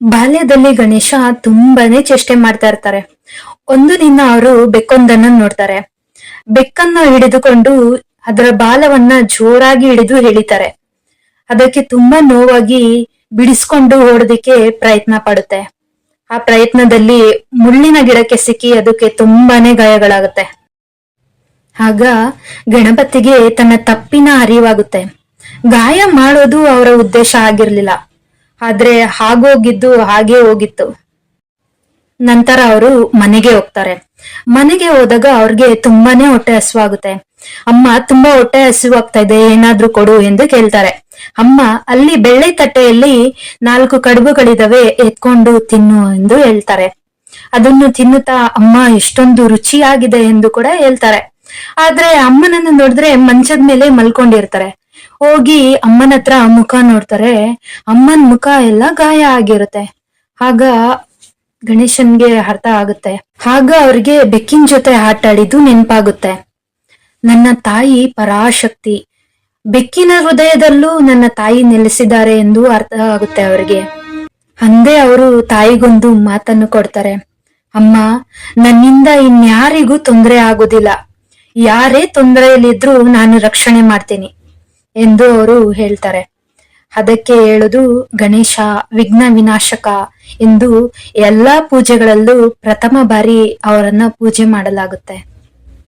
ಬಾಲ್ಯದಲ್ಲಿ ಗಣೇಶ ತುಂಬಾನೇ ಚೇಷ್ಟೆ ಮಾಡ್ತಾ ಇರ್ತಾರೆ. ಒಂದು ದಿನ ಅವರು ಬೆಕ್ಕೊಂದನ್ನ ನೋಡ್ತಾರೆ. ಬೆಕ್ಕನ್ನ ಹಿಡಿದುಕೊಂಡು ಅದರ ಬಾಲವನ್ನ ಜೋರಾಗಿ ಹಿಡಿದು ಹೇಳಿತಾರೆ ಅದಕ್ಕೆ ತುಂಬಾ ನೋವಾಗಿ ಬಿಡಿಸ್ಕೊಂಡು ಓಡೋದಕ್ಕೆ ಪ್ರಯತ್ನ ಪಡುತ್ತೆ. ಆ ಪ್ರಯತ್ನದಲ್ಲಿ ಮುಳ್ಳಿನ ಗಿಡಕ್ಕೆ ಸಿಕ್ಕಿ ಅದಕ್ಕೆ ತುಂಬಾನೇ ಗಾಯಗಳಾಗುತ್ತೆ. ಆಗ ಗಣಪತಿಗೆ ತನ್ನ ತಪ್ಪಿನ ಅರಿವಾಗುತ್ತೆ. ಗಾಯ ಮಾಡೋದು ಅವರ ಉದ್ದೇಶ ಆಗಿರ್ಲಿಲ್ಲ. ಆದ್ರೆ ಹಾಗೋಗಿದ್ದು ಹಾಗೆ ಹೋಗಿತ್ತು. ನಂತರ ಅವರು ಮನೆಗೆ ಹೋಗ್ತಾರೆ. ಮನೆಗೆ ಹೋದಾಗ ಅವ್ರಿಗೆ ತುಂಬಾನೇ ಹೊಟ್ಟೆ ಹಸುವಾಗುತ್ತೆ. ಅಮ್ಮ, ತುಂಬಾ ಹೊಟ್ಟೆ ಹಸಿವಾಗ್ತಾ ಇದೆ, ಏನಾದ್ರೂ ಕೊಡು ಎಂದು ಕೇಳ್ತಾರೆ. ಅಮ್ಮ, ಅಲ್ಲಿ ಬೆಳ್ಳೆ ತಟ್ಟೆಯಲ್ಲಿ ನಾಲ್ಕು ಕಡುಬುಗಳಿದಾವೆ, ಎತ್ಕೊಂಡು ತಿನ್ನು ಎಂದು ಹೇಳ್ತಾರೆ. ಅದನ್ನು ತಿನ್ನುತ್ತಾ ಅಮ್ಮ ಎಷ್ಟೊಂದು ರುಚಿಯಾಗಿದೆ ಎಂದು ಕೂಡ ಹೇಳ್ತಾರೆ. ಆದ್ರೆ ಅಮ್ಮನನ್ನು ನೋಡಿದ್ರೆ ಮಂಚದ ಮೇಲೆ ಮಲ್ಕೊಂಡಿರ್ತಾರೆ. ಹೋಗಿ ಅಮ್ಮನ ಹತ್ರ ಮುಖ ನೋಡ್ತಾರೆ. ಅಮ್ಮನ ಮುಖ ಎಲ್ಲ ಗಾಯ ಆಗಿರುತ್ತೆ. ಆಗ ಗಣೇಶನ್ಗೆ ಅರ್ಥ ಆಗುತ್ತೆ. ಆಗ ಅವ್ರಿಗೆ ಬೆಕ್ಕಿನ ಜೊತೆ ಆಟ ಆಡಿದ್ದು ನೆನಪಾಗುತ್ತೆ. ನನ್ನ ತಾಯಿ ಪರಾಶಕ್ತಿ. ಬೆಕ್ಕಿನ ಹೃದಯದಲ್ಲೂ ನನ್ನ ತಾಯಿ ನೆಲೆಸಿದ್ದಾರೆ ಎಂದು ಅರ್ಥ ಆಗುತ್ತೆ ಅವರಿಗೆ. ಅಂದೇ ಅವರು ತಾಯಿಗೊಂದು ಮಾತನ್ನು ಕೊಡ್ತಾರೆ. ಅಮ್ಮ, ನನ್ನಿಂದ ಇನ್ಯಾರಿಗೂ ತೊಂದರೆ ಆಗೋದಿಲ್ಲ. ಯಾರೇ ತೊಂದರೆಯಲ್ಲಿದ್ರೂ ನಾನು ರಕ್ಷಣೆ ಮಾಡ್ತೀನಿ. ಎಂದು ಅವರು ಹೇಳ್ತಾರೆ. ಅದಕ್ಕೆ ಹೇಳುದು, ಗಣೇಶ, ವಿಘ್ನ ವಿನಾಶಕ ಎಂದು ಎಲ್ಲಾ ಪೂಜೆಗಳಲ್ಲೂ ಪ್ರಥಮ ಬಾರಿ ಅವರನ್ನ ಪೂಜೆ ಮಾಡಲಾಗುತ್ತೆ.